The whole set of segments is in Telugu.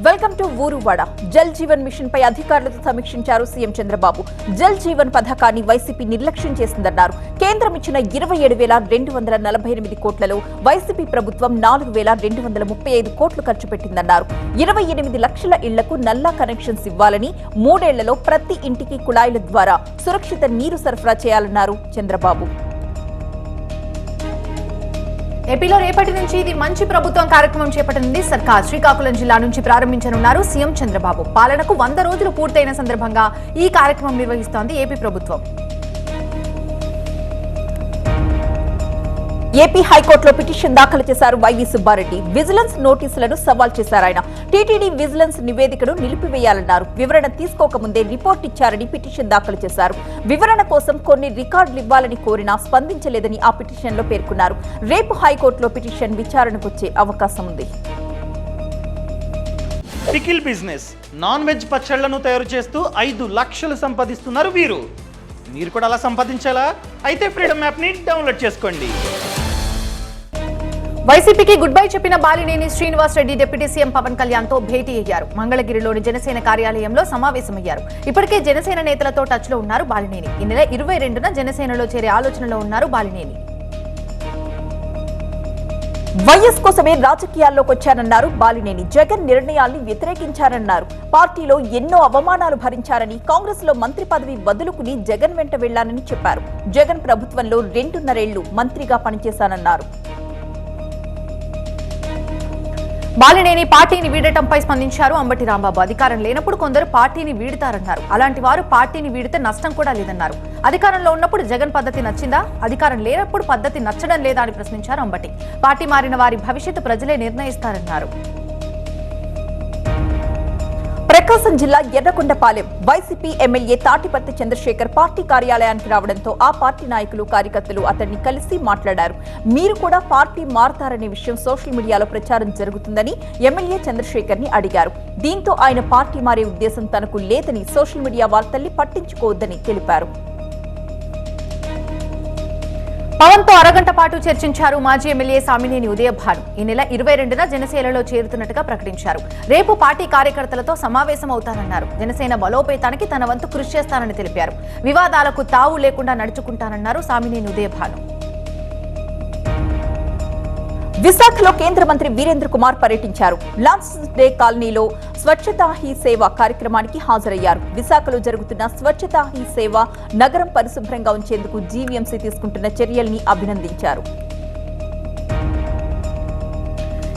వెల్కమ్ టు ఊరువాడ జల్ జీవన్ మిషన్ పై అధికారులతో సమీక్షించారు సీఎం చంద్రబాబు. జల్ జీవన్ పథకాన్ని వైసీపీ నిర్లక్ష్యం చేసిందన్నారు. కేంద్రం ఇచ్చిన ఇరవై ఏడు వేల రెండు వందల నలభై ఎనిమిది కోట్లలో వైసీపీ ప్రభుత్వం నాలుగు వేల రెండు వందల ముప్పై ఐదు కోట్లు ఖర్చు పెట్టిందన్నారు. ఇరవై ఎనిమిది లక్షల ఇళ్ళకు నల్లా కనెక్షన్స్ ఇవ్వాలని మూడేళ్ళలో ప్రతి ఇంటికి కుళాయిల ద్వారా సురక్షిత నీరు సరఫరా చేయాలన్నారు చంద్రబాబు. ఏపీలో రేపటి నుంచి ఇది మంచి ప్రభుత్వం కార్యక్రమం చేపట్టనుంది. సర్కార్ శ్రీకాకుళం జిల్లా నుంచి ప్రారంభించనున్నారు సీఎం చంద్రబాబు. పాలనకు వంద రోజులు పూర్తయిన సందర్భంగా ఈ కార్యక్రమం నిర్వహిస్తోంది ఏపీ ప్రభుత్వం. ఏపీ హైకోర్టులో పిటిషన్ దాఖలు చేశారు వైవి సుబ్బారెడ్డి. విజిలెన్స్ నోటీసులను సవాల్ చేశారు ఆయన. టీటీడీ విజిలెన్స్ నివేదికను నిలిపివేయాలన్నారు. వివరణ తీసుకోకముందే రిపోర్ట్ ఇచ్చారని పిటిషన్ దాఖలు చేశారు. వివరణ కోసం కొన్ని రికార్డులు ఇవ్వాలని కోరినా స్పందించలేదని ఆ పిటిషన్లో పేర్కొన్నారు. రేపు హైకోర్టులో పిటిషన్ విచారణకొచ్చే అవకాశం ఉంది. పికిల్ బిజినెస్ నాన్ వెజ్ పచ్చళ్ళను తయారు చేస్తూ ఐదు లక్షలు సంపాదిస్తున్నారు వీరు. మీరు కూడా అలా సంపాదించాలా? అయితే ఫ్రీడమ్ యాప్ని డౌన్లోడ్ చేసుకోండి. వైసీపీకి గుడ్ బై చెప్పిన బాలినేని శ్రీనివాస్ రెడ్డి డిప్యూటీ సీఎం పవన్ కళ్యాణ్తో భేటీ అయ్యారు. మంగళగిరిలోని జనసేన కార్యాలయంలో సమావేశమయ్యారు. ఇప్పటికే జనసేన నేతలతో టచ్లో ఉన్నారు బాలినేని. ఈ నెల ఇరవై రెండున జనసేనలో చేరే ఆలోచనలో ఉన్నారు బాలినేని. వైఎస్ కోసమే రాజకీయాల్లోకి వచ్చారన్నారు బాలినేని. జగన్ నిర్ణయాల్ని వ్యతిరేకించారన్నారు. పార్టీలో ఎన్నో అవమానాలు భరించారని కాంగ్రెస్లో మంత్రి పదవి వదులుకుని జగన్ వెంట వెళ్ళానని చెప్పారు. జగన్ ప్రభుత్వంలో రెండున్నరేళ్ళు మంత్రిగా పనిచేశానన్నారు. బాలినేని పార్టీని వీడటంపై స్పందించారు అంబటి రాంబాబు. అధికారం లేనప్పుడు కొందరు పార్టీని వీడుతారన్నారు అలాంటి వారు పార్టీని వీడితే నష్టం కూడా లేదన్నారు. అధికారంలో ఉన్నప్పుడు జగన్ పద్ధతి నచ్చిందా? అధికారం లేనప్పుడు పద్ధతి నచ్చడం లేదా అని ప్రశ్నించారు అంబటి. పార్టీ మారిన వారి భవిష్యత్తు ప్రజలే నిర్ణయిస్తారన్నారు. ప్రకాశం జిల్లా Errakondapalem YCP MLA Tatiparthi Chandrasekhar party కార్యాలయానికి రావడంతో ఆ పార్టీ నాయకులు కార్యకర్తలు అతన్ని కలిసి మాట్లాడారు. మీరు కూడా పార్టీ మారతారనే విషయం సోషల్ మీడియాలో ప్రచారం జరుగుతుందని ఎమ్మెల్యే చంద్రశేఖర్ని అడిగారు. దీంతో ఆయన పార్టీ మారే ఉద్దేశం తనకు లేదని సోషల్ మీడియా వార్తల్ని పట్టించుకోవద్దని తెలిపారు. పవన్తో అరగంట పాటు చర్చించారు మాజీ ఎమ్మెల్యే సామినేని ఉదయభాను. ఈ నెల ఇరవై రెండున జనసేనలో చేరుతున్నట్టుగా ప్రకటించారు. రేపు పార్టీ కార్యకర్తలతో సమావేశం అవుతానన్నారు జనసేన బలోపేతానికి తన వంతు కృషి చేస్తానని తెలిపారు. వివాదాలకు తావు లేకుండా నడుచుకుంటానన్నారు సామినేని ఉదయభాను. విశాఖలో కేంద్ర మంత్రి వీరేంద్ర కుమార్ పర్యటించారు. లాన్స్ డే కాలనీలో స్వచ్ఛతా హీ సేవ కార్యక్రమానికి హాజరయ్యారు. విశాఖలో జరుగుతున్న స్వచ్ఛతా హీ సేవ నగరం పరిశుభ్రంగా ఉంచేందుకు జీవీఎంసీ తీసుకుంటున్న చర్యల్ని అభినందించారు.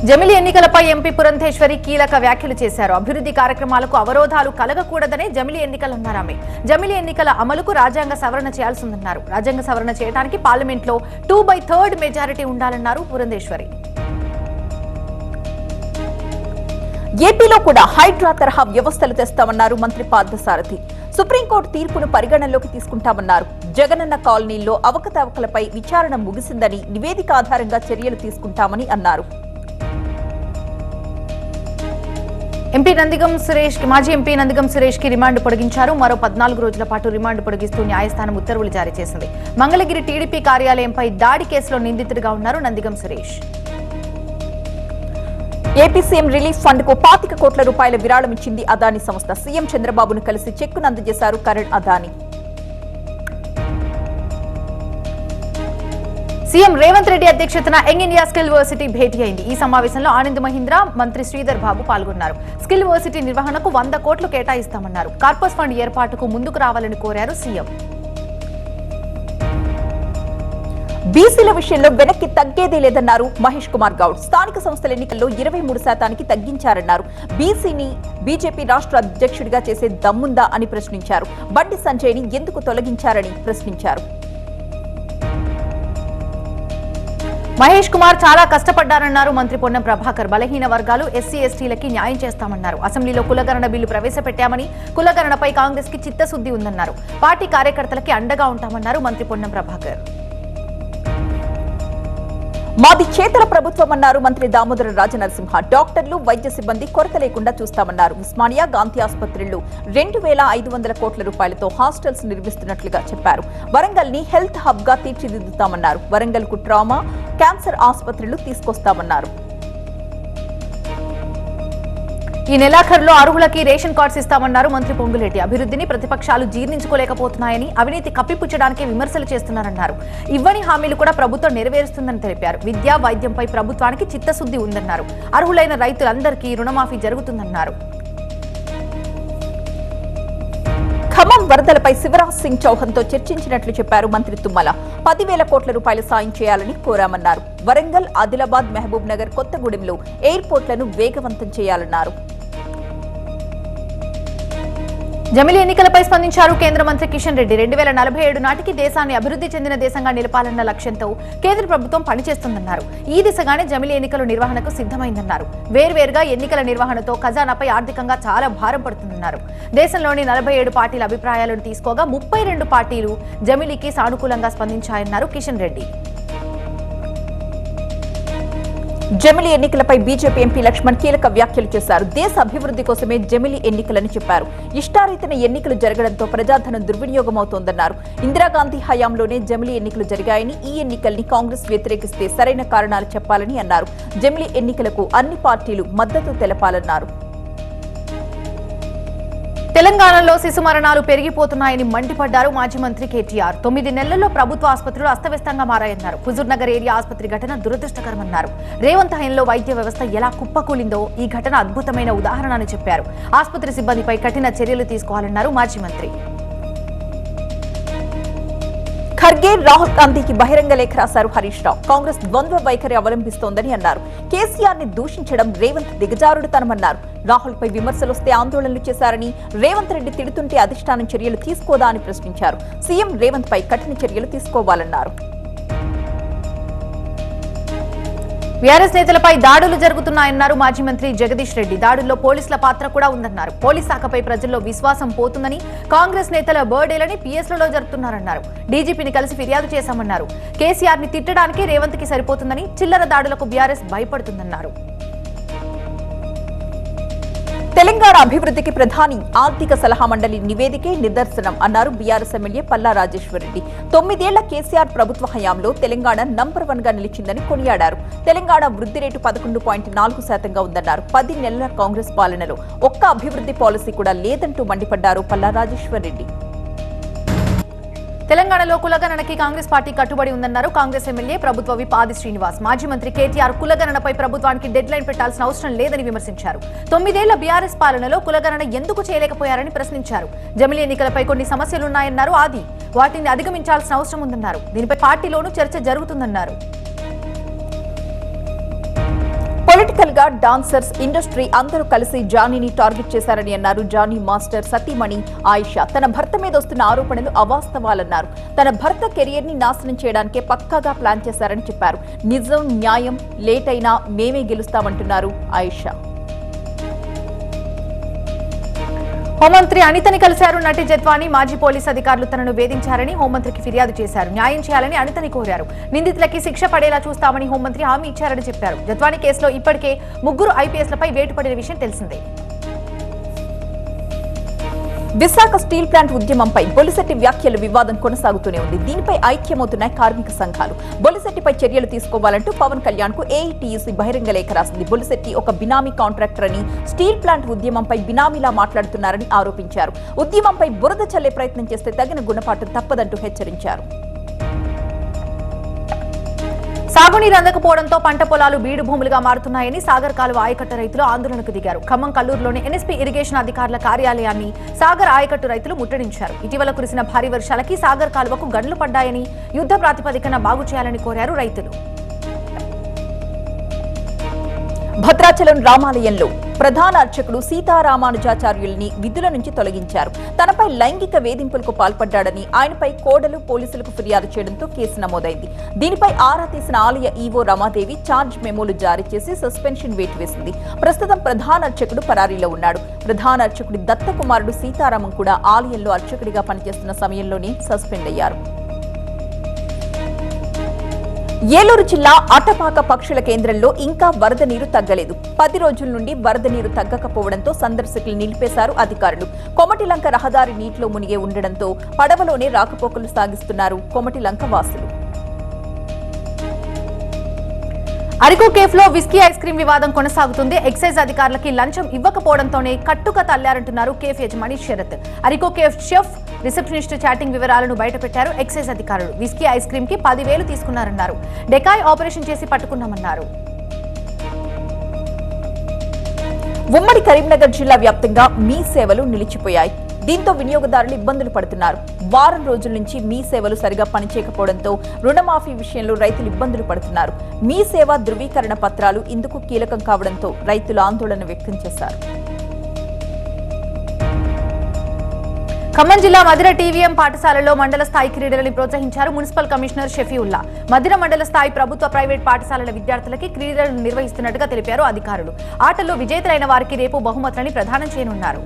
జమిలి ఎన్నికలపై ఎంపీ పురంధేశ్వరి కీలక వ్యాఖ్యలు చేశారు. అభివృద్ధి కార్యక్రమాలకు అవరోధాలు కలగకూడదనే జమిలి ఎన్నికలన్నారు ఆమె. జమిలి ఎన్నికల అమలుకు రాజ్యాంగ సవరణ చేయాల్సిందన్నారు. రాజ్యాంగ సవరణ చేయడానికి పార్లమెంట్లో టూ బై థర్డ్ మెజారిటీ ఉండాలన్నారు పురంధేశ్వరి. ఏపీలో కూడా హైడ్రా తరహా వ్యవస్థలు తెస్తామన్నారు మంత్రి పార్థసారథి. సుప్రీంకోర్టు తీర్పును పరిగణనలోకి తీసుకుంటామన్నారు. జగనన్న కాలనీల్లో అవకతవకలపై విచారణ ముగిసిందని నివేదిక ఆధారంగా చర్యలు తీసుకుంటామని అన్నారు. ఎంపీ నందిగం సురేష్ మాజీ ఎంపీ నందిగం సురేష్కి రిమాండ్ పొడిగించారు. మరో పద్నాలుగు రోజుల పాటు రిమాండ్ పొడిగిస్తూ న్యాయస్థానం ఉత్తర్వులు జారీ చేసింది. మంగళగిరి టీడీపీ కార్యాలయంపై దాడి కేసులో నిందితుడిగా ఉన్నారు Nandigam Suresh. AP CM relief ఫండ్కు పాతిక కోట్ల రూపాయల విరాళం ఇచ్చింది అదాని సంస్థ. సీఎం చంద్రబాబును కలిసి చెక్కును అందజేశారు కరణ్ అదాని. సీఎం రేవంత్ రెడ్డి అధ్యక్షతన యంగ్ ఇండియా స్కిల్ వర్సిటీ భేటీ అయింది. ఈ సమావేశంలో ఆనంద్ మహీంద్ర మంత్రి శ్రీధర్ బాబు పాల్గొన్నారు. స్కిల్ వర్సిటీ నిర్వహణకు వంద కోట్లు కేటాయిస్తామన్నారు. కార్పస్ ఫండ్ ఏర్పాటుకు ముందుకు రావాలని కోరారు సీఎం. బీసీల విషయంలో వెనక్కి తగ్గేదే లేదన్నారు మహేష్ కుమార్ గౌడ్. స్థానిక సంస్థల ఎన్నికల్లో ఇరవై మూడు శాతానికి తగ్గించారన్నారు. బీసీని బీజేపీ రాష్ట్ర అధ్యక్షుడిగా చేసే దమ్ముందా అని ప్రశ్నించారు. బండి సంజయ్ని ఎందుకు తొలగించారని ప్రశ్నించారు. మహేష్ కుమార్ చాలా కష్టపడ్డారన్నారు మంత్రి పొన్నం ప్రభాకర్. బలహీన వర్గాలు ఎస్సీ ఎస్టీలకి న్యాయం చేస్తామన్నారు. అసెంబ్లీలో కులగరణ బిల్లు ప్రవేశపెట్టామని కులగరణపై కాంగ్రెస్కి చిత్తశుద్ధి ఉందన్నారు. పార్టీ కార్యకర్తలకి అండగా ఉంటామన్నారు మంత్రి పొన్నం ప్రభాకర్. మాది చేతల ప్రభుత్వం అన్నారు మంత్రి దామోదర రాజనరసింహ. డాక్టర్లు వైద్య సిబ్బంది కొరత లేకుండా చూస్తామన్నారు. ఉస్మానియా గాంధీ ఆసుపత్రిలో రెండు వేల ఐదు వందల కోట్ల రూపాయలతో హాస్టల్స్ నిర్మిస్తున్నట్లుగా చెప్పారు. వరంగల్ని హెల్త్ హబ్గా తీర్చిదిద్దుతామన్నారు. వరంగల్కు ట్రామా క్యాన్సర్ ఆసుపత్రులు తీసుకొస్తామన్నారు. ఈ నెలాఖరులో అర్హులకి రేషన్ కార్డ్స్ ఇస్తామన్నారు మంత్రి పొంగులేటి. అభివృద్ధిని ప్రతిపక్షాలు జీర్ణించుకోలేకపోతున్నాయని అవినీతి కప్పిపుచ్చడానికి విమర్శలు చేస్తున్నారన్నారు. ఇవ్వని హామీలు కూడా ప్రభుత్వం నెరవేరుస్తుందని తెలిపారు. విద్యా వైద్యంపై ప్రభుత్వానికి చిత్తశుద్ధి ఉందన్నారు. అర్హులైన రైతులందరికీ రుణమాఫీ జరుగుతుందన్నారు. ఖమ్మం వరదలపై శివరాజ్ సింగ్ చౌహాన్తో చర్చించినట్లు చెప్పారు మంత్రి తుమ్మల. పదివేల కోట్ల రూపాయలు సాయం చేయాలని కోరామన్నారు. వరంగల్ ఆదిలాబాద్ మహబూబ్ నగర్ కొత్తగూడెంలో ఎయిర్పోర్ట్లను వేగవంతం చేయాలన్నారు. జమిలి ఎన్నికలపై స్పందించారు కేంద్ర మంత్రి కిషన్ రెడ్డి. రెండు వేల నలభై ఏడు నాటికి దేశాన్ని అభివృద్ధి చెందిన దేశంగా నిలపాలన్న లక్ష్యంతో కేంద్ర ప్రభుత్వం పనిచేస్తుందన్నారు. ఈ దిశగానే జమిలి ఎన్నికల నిర్వహణకు సిద్ధమైందన్నారు. వేర్వేరుగా ఎన్నికల నిర్వహణతో ఖజానాపై ఆర్థికంగా చాలా భారం పడుతుందన్నారు. దేశంలోని నలభై ఏడు పార్టీల అభిప్రాయాలను తీసుకోగా ముప్పై రెండు పార్టీలు జమిలీకి సానుకూలంగా స్పందించాయన్నారు కిషన్ రెడ్డి. జమిలి ఎన్నికలపై బీజేపీ ఎంపీ లక్ష్మణ్ కీలక వ్యాఖ్యలు చేశారు. దేశ అభివృద్ధి కోసమే జమిలి ఎన్నికలని చెప్పారు. ఇష్టారీతిన ఎన్నికలు జరగడంతో ప్రజాధనం దుర్వినియోగమవుతోందన్నారు. ఇందిరాగాంధీ హయాంలోనే జమిలి ఎన్నికలు జరిగాయని ఈ ఎన్నికల్ని కాంగ్రెస్ వ్యతిరేకిస్తే సరైన కారణాలు చెప్పాలని అన్నారు. జమిలి ఎన్నికలకు అన్ని పార్టీలు మద్దతు తెలపాలన్నారు. తెలంగాణలో శిశు మరణాలు పెరిగిపోతున్నాయని మండిపడ్డారు మాజీ మంత్రి కేటీఆర్. తొమ్మిది నెలల్లో ప్రభుత్వ ఆసుపత్రులు అస్తవ్యస్తంగా మారాయన్నారు. హుజూర్ నగర్ ఏరియా ఆసుపత్రి ఘటన దురదృష్టకరమన్నారు. రేవంత్ హయంలో వైద్య వ్యవస్థ ఎలా కుప్పకూలిందో ఈ ఘటన అద్భుతమైన ఉదాహరణ అని చెప్పారు. ఆసుపత్రి సిబ్బందిపై కఠిన చర్యలు తీసుకోవాలన్నారు మాజీ మంత్రి. ఖర్గే రాహుల్ గాంధీకి బహిరంగ లేఖ రాశారు హరీష్ రావు. కాంగ్రెస్ ద్వంద్వ వైఖరి అవలంబిస్తోందని అన్నారు. కేసీఆర్ని దూషించడం రేవంత్ దిగజారుడుతనమన్నారు రాహుల్ పై విమర్శలు వస్తే ఆందోళనలు చేశారని రేవంత్ రెడ్డి తిడుతుంటే అధిష్టానం చర్యలు తీసుకోదా అని ప్రశ్నించారు. సీఎం రేవంత్ పై కఠిన చర్యలు తీసుకోవాలన్నారు. బీఆర్ఎస్ నేతలపై దాడులు జరుగుతున్నాయన్నారు మాజీ మంత్రి జగదీష్ రెడ్డి. దాడుల్లో పోలీసుల పాత్ర కూడా ఉందన్నారు. పోలీస్ శాఖపై ప్రజల్లో విశ్వాసం పోతుందని కాంగ్రెస్ నేతల బర్త్డేలని పిఎస్లలో జరుపుతున్నారన్నారు. డీజీపీని కలిసి ఫిర్యాదు చేశామన్నారు. కేసీఆర్ని తిట్టడానికి రేవంత్కి సరిపోతుందని చిల్లర దాడులకు బీఆర్ఎస్ భయపడుతుందన్నారు. తెలంగాణ అభివృద్ధికి ప్రధాని ఆర్థిక సలహా మండలి నివేదికే నిదర్శనం అన్నారు బీఆర్ఎస్ ఎమ్మెల్యే పల్లా రాజేశ్వరరెడ్డి. తొమ్మిదేళ్ళ కేసీఆర్ ప్రభుత్వ హయాంలో తెలంగాణ నంబర్ వన్గా నిలిచిందని కొనియాడారు. తెలంగాణ వృద్ధి రేటు పదకొండు పాయింట్ నాలుగు శాతంగా ఉందన్నారు. పది నెలల కాంగ్రెస్ పాలనలో ఒక్క అభివృద్ధి పాలసీ కూడా లేదంటూ మండిపడ్డారు పల్లా రాజేశ్వరరెడ్డి. తెలంగాణలో కులగణనకి కాంగ్రెస్ పార్టీ కట్టుబడి ఉందన్నారు. కాంగ్రెస్ ఎమ్మెల్యే ప్రభుత్వ విప్ ఆది శ్రీనివాస్. మాజీ మంత్రి కేటీఆర్ కులగణనపై ప్రభుత్వానికి డెడ్ లైన్ పెట్టాల్సిన అవసరం లేదని విమర్శించారు. తొమ్మిదేళ్ళ బీఆర్ఎస్ పాలనలో కులగణన ఎందుకు చేయలేకపోయారని ప్రశ్నించారు. జమిలీ ఎన్నికలపై కొన్ని సమస్యలున్నాయన్నారు. ఆది వాటిని అధిగమించాల్సిన అవసరం ఉందన్నారు. దీనిపై పార్టీలోనూ చర్చ జరుగుతుందన్నారు. పొలిటికల్గా డాన్సర్స్ ఇండస్ట్రీ అందరూ కలిసి జానీని టార్గెట్ చేశారని అన్నారు. జానీ మాస్టర్ సతీమణి ఆయిషా తన భర్త మీద వస్తున్న ఆరోపణలు అవాస్తవాలన్నారు. తన భర్త కెరియర్ని నాశనం చేయడానికే పక్కాగా ప్లాన్ చేశారని చెప్పారు. నిజం న్యాయం లేట్ అయినా మేమే గెలుస్తామంటున్నారు ఆయిషా. హోంమంత్రి అనితని కలిశారు నటి జత్వాని. మాజీ పోలీస్ అధికారులు తనను వేధించారని హోంమంత్రికి ఫిర్యాదు చేశారు. న్యాయం చేయాలని అనితని కోరారు. నిందితులకి శిక్ష పడేలా చూస్తామని హోంమంత్రి హామీ ఇచ్చారని చెప్పారు. జత్వాని కేసులో ఇప్పటికే ముగ్గురు ఐపీఎస్లపై వేటు పడిన విషయం తెలిసిందే. విశాఖ స్టీల్ ప్లాంట్ ఉద్యమంపై బొలిశెట్టి వ్యాఖ్యలు వివాదం కొనసాగుతూనే ఉంది. దీనిపై ఐక్యమవుతున్నాయి కార్మిక సంఘాలు. బొలిశెట్టిపై చర్యలు తీసుకోవాలంటూ పవన్ కళ్యాణ్కు ఏఐటీయూసీ బహిరంగ లేఖ రాసింది. బొలిశెట్టి ఒక బినామీ కాంట్రాక్టర్ అని స్టీల్ ప్లాంట్ ఉద్యమంపై బినామీలా మాట్లాడుతున్నారని ఆరోపించారు. ఉద్యమంపై బురద చల్లే ప్రయత్నం చేస్తే తగిన గుణపాఠం తప్పదంటూ హెచ్చరించారు. సాగునీరు అందకపోవడంతో పంట పొలాలు బీడు భూములుగా మారుతున్నాయని సాగర్ కాలువ ఆయకట్ట రైతులు ఆందోళనకు దిగారు. ఖమ్మం కల్లూరులోని ఎన్ఎస్పీ ఇరిగేషన్ అధికారుల కార్యాలయాన్ని సాగర్ ఆయకట్టు రైతులు ముట్టడించారు. ఇటీవల కురిసిన భారీ వర్షాలకి సాగర్ కాలువకు గండ్లు పడ్డాయని యుద్ధ ప్రాతిపదికన బాగు చేయాలని కోరారు రైతులు. భద్రాచలం రామాలయంలో ప్రధాన అర్చకుడు సీతారామానుజాచార్యుల్ని విధుల నుంచి తొలగించారు. తనపై లైంగిక వేధింపులకు పాల్పడ్డాడని ఆయనపై కోడలు పోలీసులకు ఫిర్యాదు చేయడంతో కేసు నమోదైంది. దీనిపై ఆరా తీసిన ఆలయ ఈవో రమాదేవి ఛార్జ్ మెమోలు జారీ చేసి సస్పెన్షన్ వేటు వేసింది ప్రస్తుతం ప్రధాన అర్చకుడు పరారీలో ఉన్నాడు. ప్రధాన అర్చకుడి దత్తకుమారుడు సీతారామం కూడా ఆలయంలో అర్చకుడిగా పనిచేస్తున్న సమయంలోనే సస్పెండ్ అయ్యారు. ఏలూరు జిల్లా అటపాక పక్షుల కేంద్రంలో ఇంకా వరద నీరు తగ్గలేదు. పది రోజుల నుండి వరద నీరు తగ్గకపోవడంతో సందర్శకులు నిలిపేశారు అధికారులు. కొమటిలంక రహదారి నీటిలో మునిగే ఉండడంతో పడవలోనే రాకపోకలు సాగిస్తున్నారు కొమటిలంక వాసులు. అరకు కేఫ్లో విస్కీ ఐస్ క్రీం వివాదం కొనసాగుతుంది. ఎక్సైజ్ అధికారులకి లంచం ఇవ్వకపోవడంతోనే కట్టుక తల్లారంటున్నారు కేఫ్ యజమాని శరత్. అరికో కేఫ్ షెఫ్ రిసెప్షనిస్ట్ చాటింగ్ వివరాలను బయటపెట్టారు ఎక్సైజ్ అధికారులు. విస్కీ ఐస్ క్రీమ్కి పదివేలు తీసుకున్నారన్నారు. డెకాయ్ ఆపరేషన్ చేసి పట్టుకున్నామన్నారు. ఉమ్మడి కరీంనగర్ జిల్లా వ్యాప్తంగా మీ సేవలు నిలిచిపోయాయి. దీంతో వినియోగదారులు ఇబ్బందులు పడుతున్నారు. వారం రోజుల నుంచి మీ సేవలు సరిగా పనిచేయకపోవడంతో రుణమాఫీ విషయంలో రైతులు ఇబ్బందులు పడుతున్నారు. మీ సేవ ధృవీకరణ పత్రాలు ఇందుకు కీలకం కావడంతో రైతులు ఆందోళన వ్యక్తం చేశారు. ఖమ్మం జిల్లా మధిర టీవీఎం పాఠశాలలో మండల స్థాయి క్రీడలని ప్రోత్సహించారు మున్సిపల్ కమిషనర్ షఫీవుల్లా. మధిర మండల స్థాయి ప్రభుత్వ ప్రైవేట్ పాఠశాలల విద్యార్థులకి క్రీడలను నిర్వహిస్తున్నట్టుగా తెలిపారు అధికారులు. ఆటల్లో విజేతలైన వారికి రేపు బహుమతులని ప్రదానం చేయనున్నారు.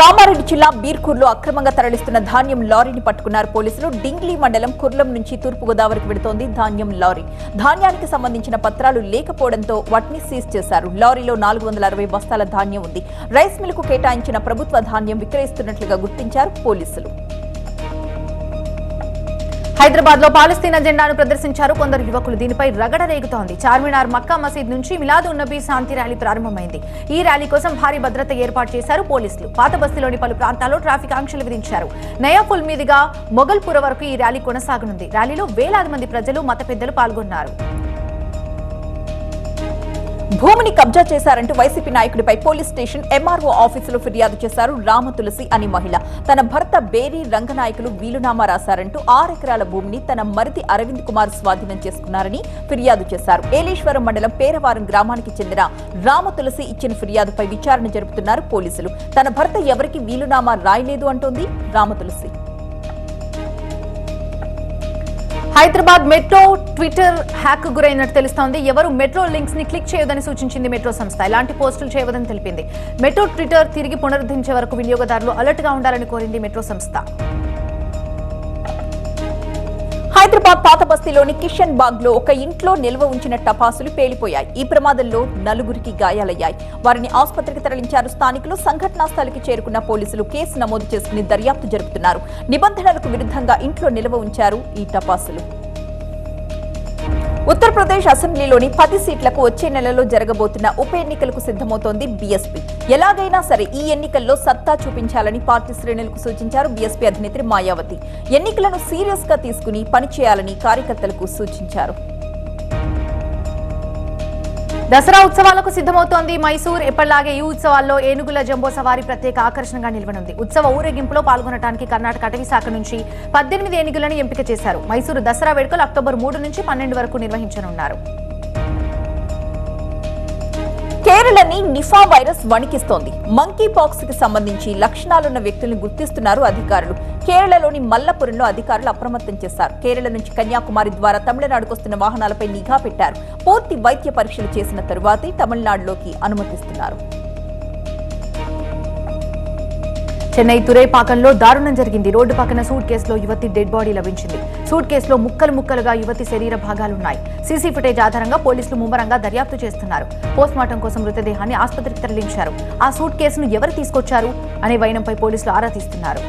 కామారెడ్డి జిల్లా బీర్కూర్లో అక్రమంగా తరలిస్తున్న ధాన్యం లారీని పట్టుకున్నారు పోలీసులు. డింగ్లీ మండలం కుర్లం నుంచి తూర్పు గోదావరికి వెడుతోంది ధాన్యం లారీ. ధాన్యానికి సంబంధించిన పత్రాలు లేకపోవడంతో వాటిని సీజ్ చేశారు. లారీలో నాలుగు వందల అరవై బస్తాల ధాన్యం ఉంది. రైస్ మిల్కు కేటాయించిన ప్రభుత్వ ధాన్యం విక్రయిస్తున్నట్లుగా గుర్తించారు పోలీసులు. హైదరాబాద్లో పాలస్తీనా జెండాను ప్రదర్శించారు కొందరు యువకులు. దీనిపై రగడ రేగుతోంది. చార్మినార్ మక్కా మసీద్ నుంచి మిలాదు ఉన్నబీ శాంతి ర్యాలీ ప్రారంభమైంది. ఈ ర్యాలీ కోసం భారీ భద్రత ఏర్పాటు చేశారు పోలీసులు. పాత బస్తీలోని పలు ప్రాంతాల్లో ట్రాఫిక్ ఆంక్షలు విధించారు. నయాపుల్ మీదుగా మొగల్పుర వరకు ఈ ర్యాలీ కొనసాగనుంది. ర్యాలీలో వేలాది మంది ప్రజలు మత పెద్దలు పాల్గొన్నారు. భూమిని కబ్జా చేశారంటూ వైసీపీ నాయకుడిపై పోలీస్ స్టేషన్ ఎంఆర్ఓ ఆఫీసులో ఫిర్యాదు చేశారు రామ తులసి అని మహిళ. తన భర్త బేరీ రంగనాయకులు వీలునామా రాశారంటూ ఆరెకరాల భూమిని తన మరిది అరవింద్ కుమార్ స్వాధీనం చేసుకున్నారని ఫిర్యాదు చేశారు. ఏలేశ్వరం మండలం పేరవారం గ్రామానికి చెందిన రామ తులసి ఇచ్చిన ఫిర్యాదుపై విచారణ జరుపుతున్నారు పోలీసులు. తన భర్త ఎవరికి వీలునామా రాయలేదు అంటోంది Rama Hyderabad metro Twitter hack గురైనట్టు తెలుస్తోంది. ఎవరు మెట్రో లింక్స్ని క్లిక్ చేయొద్దని సూచించింది మెట్రో సంస్థ. ఇలాంటి పోస్టులు చేయవద్దని తెలిపింది. మెట్రో ట్విట్టర్ తిరిగి పునరుద్ధరించే వరకు వినియోగదారులు అలర్ట్గా ఉండాలని కోరింది మెట్రో సంస్థ. హైదరాబాద్ పాత బస్తీలోని కిషన్ బాగ్లో ఒక ఇంట్లో నిల్వ ఉంచిన టపాసులు పేలిపోయాయి. ఈ ప్రమాదంలో నలుగురికి గాయాలయ్యాయి. వారిని ఆసుపత్రికి తరలించారు స్థానికులు. సంఘటనా స్థలికి చేరుకున్న పోలీసులు కేసు నమోదు చేసుకుని దర్యాప్తు జరుపుతున్నారు. నిబంధనలకు విరుద్ధంగా ఇంట్లో నిల్వ ఉంచారు ఈ టపాసులు. ఉత్తరప్రదేశ్ అసెంబ్లీలోని పది సీట్లకు వచ్చే నెలలో జరగబోతున్న ఉప ఎన్నికలకు సిద్ధమవుతోంది బీఎస్పీ ఎలాగైనా సరే ఈ ఎన్నికల్లో సత్తా చూపించాలని పార్టీ శ్రేణులకు సూచించారు బీఎస్పీ అధినేత్రి మాయావతి. ఎన్నికలను సీరియస్గా తీసుకుని పనిచేయాలని కార్యకర్తలకు సూచించారు. దసరా ఉత్సవాలకు సిద్ధమవుతోంది మైసూర్. ఎప్పటిలాగే ఈ ఉత్సవాల్లో ఏనుగుల జంబో సవారీ ప్రత్యేక ఆకర్షణగా నిలవనుంది. ఉత్సవ ఊరేగింపులో పాల్గొనడానికి కర్ణాటక అటవీ శాఖ నుంచి పద్దెనిమిది ఏనుగులను ఎంపిక చేశారు. మైసూరు దసరా వేడుకలు అక్టోబర్ మూడు నుంచి పన్నెండు వరకు నిర్వహించనున్నారు. కేరళని నిఫా వైరస్ వణికిస్తోంది. మంకీ పాక్స్కి సంబంధించి లక్షణాలున్న వ్యక్తుల్ని గుర్తిస్తున్నారు అధికారులు. కేరళలోని మల్లపురంలో అధికారులు అప్రమత్తం చేశారు. కేరళ నుంచి కన్యాకుమారి ద్వారా తమిళనాడుకు వస్తున్న వాహనాలపై నిఘా పెట్టారు. పూర్తి వైద్య పరీక్షలు చేసిన తరువాతే తమిళనాడులోకి అనుమతిస్తున్నారు. చెన్నై తురైపాకంలో దారుణం జరిగింది. రోడ్డు పక్కన సూట్ కేసులో యువతి డెడ్ బాడీ లభించింది. సూట్ కేసులో ముక్కలు ముక్కలుగా యువతి శరీర భాగాలున్నాయి సీసీ ఫుటేజ్ ఆధారంగా పోలీసులు ముమ్మరంగా దర్యాప్తు చేస్తున్నారు. పోస్ట్మార్టం కోసం మృతదేహాన్ని ఆసుపత్రికి తరలించారు. ఆ సూట్ కేసును ఎవరు తీసుకొచ్చారు? అనే వైనంపై పోలీసులు ఆరా తీస్తున్నారు.